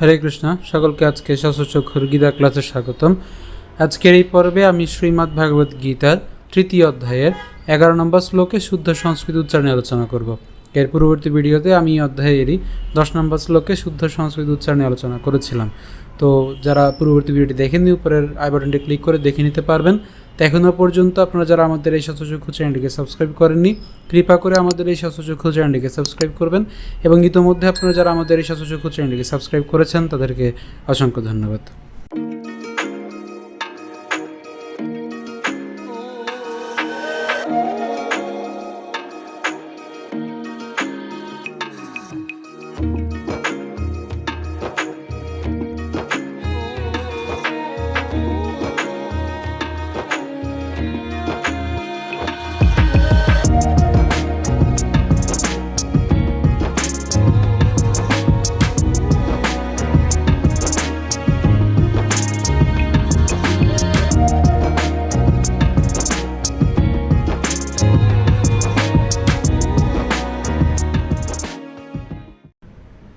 হরে কৃষ্ণ, সকলকে আজকে সশচক্ষুর গীতা ক্লাসে স্বাগতম। আজকের এই পর্বে আমি শ্রীমদ্ ভাগবত গীতার তৃতীয় অধ্যায়ের এগারো নম্বর শ্লোকে শুদ্ধ সংস্কৃত উচ্চারণে আলোচনা করব। এর পূর্ববর্তী ভিডিওতে আমি এই অধ্যায়েরই দশ নম্বর শ্লোকে শুদ্ধ সংস্কৃত উচ্চারণে আলোচনা করেছিলাম। তো যারা পূর্ববর্তী ভিডিওটি দেখেননি, উপরের আই বাটনটি ক্লিক করে দেখে নিতে পারবেন। তো এখনও পর্যন্ত আপনারা যারা আমাদের এই স্বাস্থ্যযোগ্য চ্যানেলটিকে সাবস্ক্রাইব করেননি, কৃপা করে আমাদের এই স্বাস্থ্যযোগ্য চ্যানেলটিকে সাবস্ক্রাইব করবেন এবং ইতোমধ্যে আপনারা যারা আমাদের এই স্বাস্থ্যযোগ্য চ্যানেলটিকে সাবস্ক্রাইব করেছেন, তাদেরকে অসংখ্য ধন্যবাদ।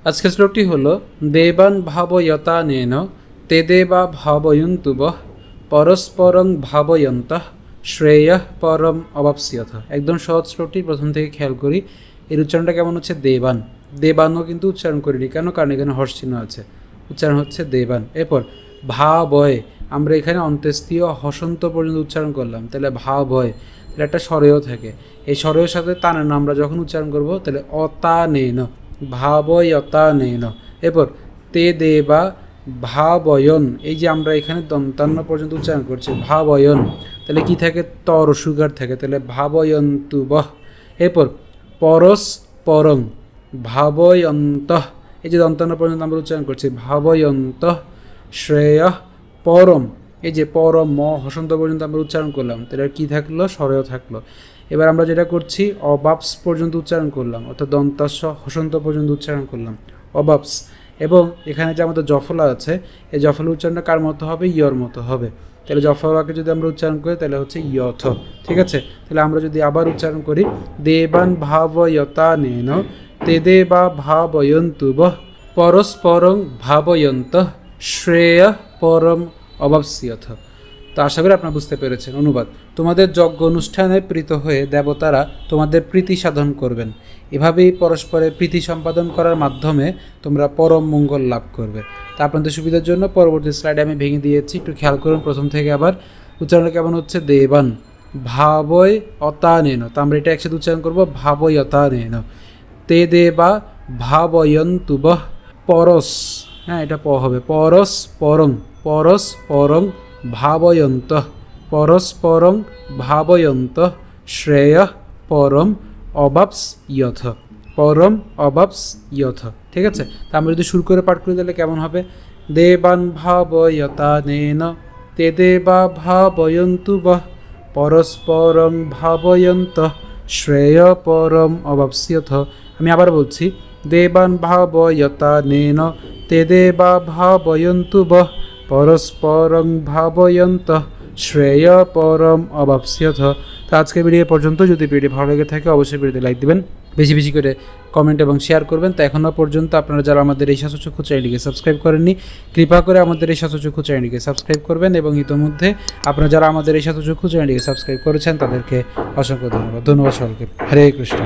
আজকের শ্লোকটি হল, দেবান ভাবয়তা নেন তে দেবা ভাবয়ন্তুব, পরস্পরং ভাবয়ন্ত, শ্রেয় পরম অবাপসিয়থ। একদম সহজ শ্লোকটি, প্রথম থেকে খেয়াল করি। এর উচ্চারণটা কেমন হচ্ছে? দেবান। দেবানও কিন্তু উচ্চারণ করিনি, কেন? কারণ এখানে হর্ষ চিহ্ন আছে। উচ্চারণ হচ্ছে দেবান। এরপর ভা বয় আমরা এখানে অন্ত্যেস্তীয় হসন্ত পর্যন্ত উচ্চারণ করলাম। তাহলে ভা বয় তাহলে একটা স্বরেও থাকে। এই স্বরের সাথে তানের আমরা যখন উচ্চারণ করব, তাহলে অতা নেন ভাবয়তা নেন এরপর, তে দেবা ভাবয়ন। এই যে আমরা এখানে দন্তান্ন পর্যন্ত উচ্চারণ করছি, ভাবয়ন। তাহলে কি থাকে? তর সুগার থাকে। তাহলে ভাবয়ন্তু বহ এরপর, পরস পরং। ভাবয়ন্ত। এই যে দন্তান্ন পর্যন্ত আমরা উচ্চারণ করছি, ভাবয়ন্ত। শ্রেয় পরম। এই যে পরম ম, হসন্ত পর্যন্ত আমরা উচ্চারণ করলাম তাহলে কি থাকল? স্বরেও থাকল। এবার আমরা যেটা করছি, অবাপস পর্যন্ত উচ্চারণ করলাম, অর্থাৎ দন্তাস্য হসন্ত পর্যন্ত উচ্চারণ করলাম, অবাপস। এবং এখানে যে আমাদের জফলা আছে, এই জফলা উচ্চারণটা কার মতো হবে? ইয়র মতো হবে। তাহলে জফলাকে যদি আমরা উচ্চারণ করি, তাহলে হচ্ছে ইয়থ, ঠিক আছে? তাহলে আমরা যদি আবার উচ্চারণ করি, দেবান ভাবয়তা নেন তে দেবা ভাবয়ন্তু বহ পরস্পরং ভাবয়ন্ত, শ্রেয় পরম অবাপসিয়থ তো আশা করি আপনারা বুঝতে পেরেছেন। অনুবাদ, তোমাদের যজ্ঞ অনুষ্ঠানে প্রীত হয়ে দেবতারা তোমাদের প্রীতি সাধন করবেন। এভাবেই পরস্পরে প্রীতি সম্পাদন করার মাধ্যমে তোমরা পরম মঙ্গল লাভ করবে। তা আপনাদের সুবিধার জন্য পরবর্তী স্লাইডে আমি ভেঙে দিয়েছি। একটু খেয়াল করুন প্রথম থেকে আবার। উচ্চারণটা কেমন হচ্ছে? দেবান। ভাবয় অতানেন। তা আমরা এটা একসাথে উচ্চারণ করব ভাবয় অতানেন। তে দেবা ভাবয়ন্তুব পরস। হ্যাঁ এটা প হবে। পরস পরং পরস পরং ভাবয়ন্ত পরস্পরং ভাবয়ন্ত, শ্রেয় পরম অবাপস ইয়থ, পরম অবাপস ইয়থ। ঠিক আছে? তা আমরা যদি শুরু করে পাঠ করি তাহলে কেমন হবে? দেবান ভাবয়তা নেন, তে দেবা ভাবয়ন্তু বহ পরস্পরং ভাবয়ন্ত, শ্রেয় পরম অবাপস্যথ আমি আবার বলছি, দেবান ভাবয়তা নেন তে দেবা ভাবয়ন্তু বহ পরস্পরং ভাবয়ন্ত শ্রেয় পরম অবাপস্যথ তো আজকে ভিডিও পর্যন্ত, যদি ভিডিও ভালো লেগে থাকে, অবশ্যই ভিডিওতে লাইক দিবেন। বেশি বেশি করে কমেন্ট এবং শেয়ার করবেন। তো এখনও পর্যন্ত আপনারা যারা আমাদের এই শাসচক্ষু চ্যানেলটিকে সাবস্ক্রাইব করেননি, কৃপা করে আমাদের এই শাসচক্ষু চ্যানেলটিকে সাবস্ক্রাইব করবেন এবং ইতোমধ্যে আপনারা যারা আমাদের এই শাসচক্ষু চ্যানেলটিকে সাবস্ক্রাইব করেছেন, তাদেরকে অসংখ্য ধন্যবাদ। ধন্যবাদ সকলকে। হরে কৃষ্ণ।